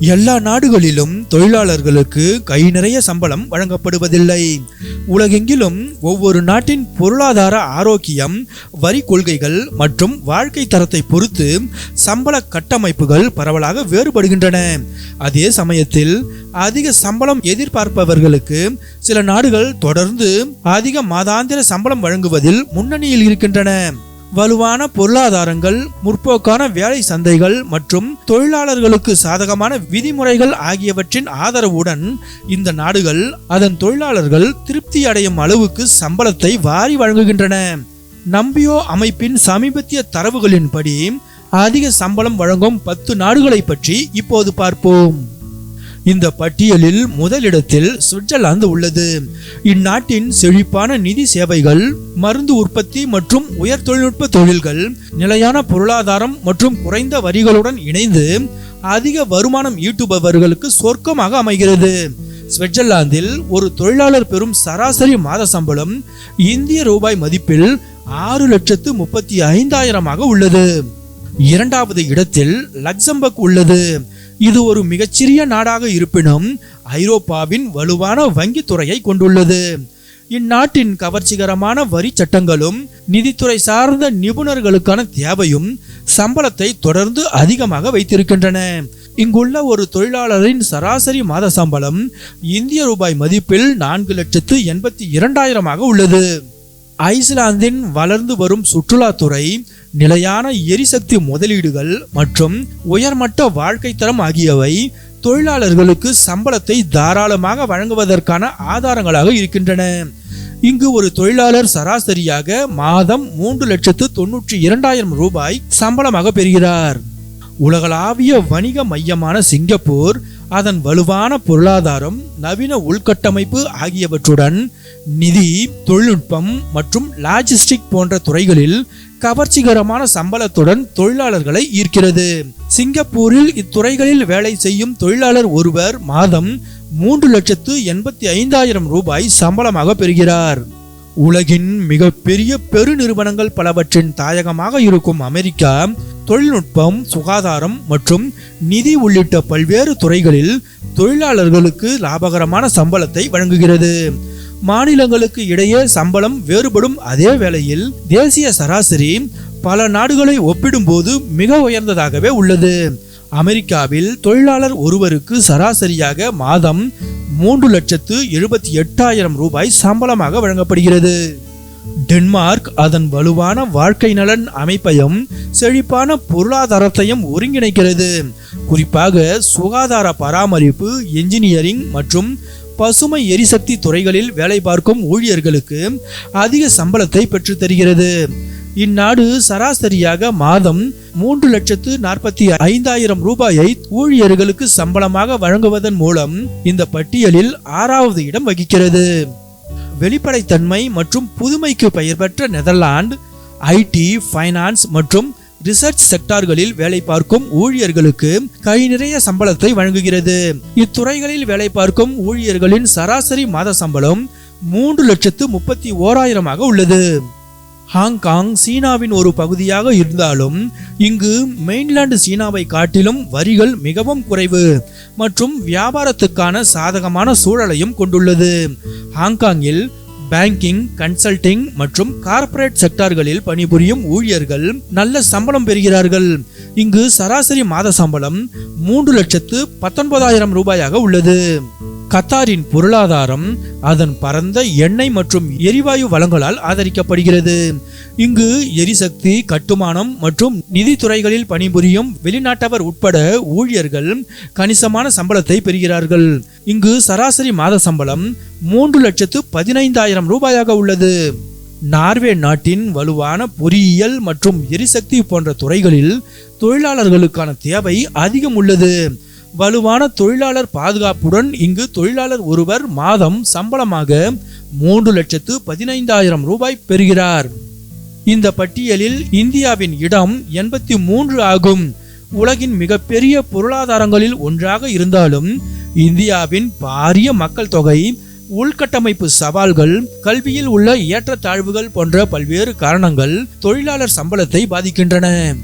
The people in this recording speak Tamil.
எல்லா நாடுகளிலும் தொழிலாளர்களுக்கு கை நிறைய சம்பளம் வழங்கப்படுவதில்லை. உலகெங்கிலும் ஒவ்வொரு நாட்டின் பொருளாதார ஆரோக்கியம் வரி கொள்கைகள் மற்றும் வாழ்க்கை தரத்தை பொறுத்து சம்பள கட்டமைப்புகள் பரவலாக வேறுபடுகின்றன. அதே சமயத்தில் அதிக சம்பளம் எதிர்பார்ப்பவர்களுக்கு சில நாடுகள் தொடர்ந்து அதிக மாதாந்திர சம்பளம் வழங்குவதில் முன்னணியில் இருக்கின்றன. வலுவான பொருளாதாரங்கள் முற்போக்கான வேலை சந்தைகள் மற்றும் தொழிலாளர்களுக்கு சாதகமான விதிமுறைகள் ஆகியவற்றின் ஆதரவுடன் இந்த நாடுகள் அதன் தொழிலாளர்கள் திருப்தி அடையும் அளவுக்கு சம்பளத்தை வாரி வழங்குகின்றன. நம்பியோ அமைப்பின் சமீபத்திய தரவுகளின்படி அதிக சம்பளம் வழங்கும் பத்து நாடுகளை பற்றி இப்போது பார்ப்போம். இந்த பட்டியலில் முதலிடத்தில் சுவிட்சர்லாந்து உள்ளது. இந்நாட்டின் செழிப்பான நிதி சேவைகள் மருந்து உற்பத்தி மற்றும் உயர் தொழில்நுட்ப தொழில்கள் நிலையான பொருளாதாரம் மற்றும் குறைந்த வரிகளுடன் இணைந்து அதிக வருமானம் ஈட்டுபவர்களுக்கு சொர்க்கமாக அமைகிறது. சுவிட்சர்லாந்தில் ஒரு தொழிலாளர் பெறும் சராசரி மாத சம்பளம் இந்திய ரூபாய் மதிப்பில் ஆறு லட்சத்து முப்பத்தி ஐந்தாயிரமாக உள்ளது. இரண்டாவது இடத்தில் லக்சம்பர்க் உள்ளது. இது ஒரு மிகச்சிறிய நாடாக இருப்பினும் ஐரோப்பாவின் வலுவான வங்கித் துறையை கொண்டுள்ளது. இந்நாட்டின் கவர்ச்சிகரமான வரி சட்டங்களும் நிதித்துறை சார்ந்த நிபுணர்களுக்கான தேவையும் சம்பளத்தை தொடர்ந்து அதிகமாக வைத்திருக்கின்றன. இங்குள்ள ஒரு தொழிலாளரின் சராசரி மாத சம்பளம் இந்திய ரூபாய் மதிப்பில் நான்கு லட்சத்து எண்பத்தி இரண்டாயிரமாக உள்ளது. ஐஸ்லாந்தின் வளர்ந்து வரும் சுற்றுலாத்துறை நிலையான எரிசக்தி முதலீடுகள் மற்றும் உயர்மட்ட வாழ்க்கை தரம் ஆகியவை தொழிலாளர்களுக்கு சம்பளத்தை தாராளமாக வழங்குவதற்கான ஆதாரங்களாக இருக்கின்றன. இங்கு ஒரு தொழிலாளர் சராசரியாக மாதம் மூன்று லட்சத்து தொன்னூற்றி இரண்டாயிரம் ரூபாய் சம்பளமாக பெறுகிறார். உலகளாவிய வணிக மையமான சிங்கப்பூர் அதன் வலுவான பொருளாதாரம் நவீன உள்கட்டமைப்பு ஆகியவற்றுடன் நிதி தொழில்நுட்பம் மற்றும் லாஜிஸ்டிக் போன்ற துறைகளில் கவர்ச்சிகரமான சம்பளத்துடன் தொழிலாளர்களை ஈர்க்கிறது. சிங்கப்பூரில் இத்துறைகளில் வேலை செய்யும் தொழிலாளர் ஒருவர் மாதம் மூன்று லட்சத்து எண்பத்தி ஐந்தாயிரம் ரூபாய் சம்பளமாக பெறுகிறார். உலகின் மிகப்பெரிய பெருநிறுவனங்கள் பலவற்றின் தாயகமாக இருக்கும் அமெரிக்கா தொழில்நுட்பம் சுகாதாரம் மற்றும் நிதி உள்ளிட்ட பல்வேறு துறைகளில் தொழிலாளர்களுக்கு லாபகரமான சம்பளத்தை வழங்குகிறது. மாநிலங்களுக்கு இடையே சம்பளம் வேறுபடும் அதே வேளையில் தேசிய சராசரி பல நாடுகளை ஒப்பிடும்போது மிக உயர்ந்ததாகவே உள்ளது. அமெரிக்காவில் தொழிலாளர் ஒருவருக்கு சராசரியாக மாதம் மூன்று லட்சத்து எழுபத்தி எட்டாயிரம் ரூபாய் சம்பளமாக வழங்கப்படுகிறது. டென்மார்க் அதன் வலுவான வாழ்க்கை நலன் அமைப்பையும் செழிப்பான பொருளாதாரத்தையும் ஒருங்கிணைக்கிறது. குறிப்பாக சுகாதார பராமரிப்பு என்ஜினியரிங் மற்றும் பசுமை எரிசக்தி துறைகளில் வேலை பார்க்கும் ஊழியர்களுக்கு அதிக சம்பளத்தை பெற்று தருகிறது இந்நாடு சராசரியாக மாதம் மூன்று லட்சத்து நாற்பத்தி ஐந்தாயிரம் ரூபாயை ஊழியர்களுக்கு சம்பளமாக வழங்குவதன் மூலம் இந்த பட்டியலில் ஆறாவது இடம் வகிக்கிறது. வெளிப்படைத்தன்மை மற்றும் புதுமைக்கு பெயர் பெற்ற நெதர்லாந்து ஐடி ஃபைனான்ஸ் மற்றும் ரிசர்ச் செக்டார்களில் வேலை பார்க்கும் ஊழியர்களுக்கு கை நிறைய சம்பளத்தை வழங்குகிறது. இத்துறைகளில் வேலை பார்க்கும் ஊழியர்களின் சராசரி மாத சம்பளம் மூன்று லட்சத்து முப்பத்தி ஓராயிரமாக உள்ளது. ஹாங்காங் சீனாவின் ஒரு பகுதியாக இருந்தாலும் இங்கு மெயின்லாண்டு சீனாவை காட்டிலும் வரிகள் மிகவும் குறைவு. மற்றும் வியாபாரத்துக்கான சாதகமான சூழலையும் கொண்டுள்ளது. ஹாங்காங்கில் பேங்கிங் கன்சல்டிங் மற்றும் கார்ப்பரேட் செக்டார்களில் பணிபுரியும் ஊழியர்கள் நல்ல சம்பளம் பெறுகிறார்கள். இங்கு சராசரி மாத சம்பளம் மூன்று லட்சத்து பத்தொன்பதாயிரம் ரூபாயாக உள்ளது. கத்தாரின் பொருளாதாரம் அதன் பரந்த எண்ணெய் மற்றும் எரிவாயு வளங்களால் ஆதரிக்கப்படுகிறது. இங்கு எரிசக்தி கட்டுமானம் மற்றும் நிதித்துறைகளில் பணிபுரியும் வெளிநாட்டவர் உட்பட ஊழியர்கள் கணிசமான சம்பளத்தை பெறுகிறார்கள். இங்கு சராசரி மாத சம்பளம் மூன்று லட்சத்து பதினைந்தாயிரம் ரூபாயாக உள்ளது. நார்வே நாட்டின் வலுவான பொறியியல் மற்றும் எரிசக்தி போன்ற துறைகளில் தொழிலாளர்களுக்கான தேவை அதிகம் உள்ளது. வலுவான தொழிலாளர் பாதுகாப்புடன் இங்கு தொழிலாளர் ஒருவர் மாதம் சம்பளமாக மூன்று லட்சத்து பதினைந்தாயிரம் ரூபாய் பெறுகிறார். இந்த பட்டியலில் இந்தியாவின் இடம் எண்பத்தி மூன்று ஆகும். உலகின் மிகப்பெரிய பொருளாதாரங்களில் ஒன்றாக இருந்தாலும் இந்தியாவின் பாரிய மக்கள் தொகை உள்கட்டமைப்பு சவால்கள் கல்வியில் உள்ள ஏற்றத்தாழ்வுகள் போன்ற பல்வேறு காரணங்கள் தொழிலாளர் சம்பளத்தை பாதிக்கின்றன.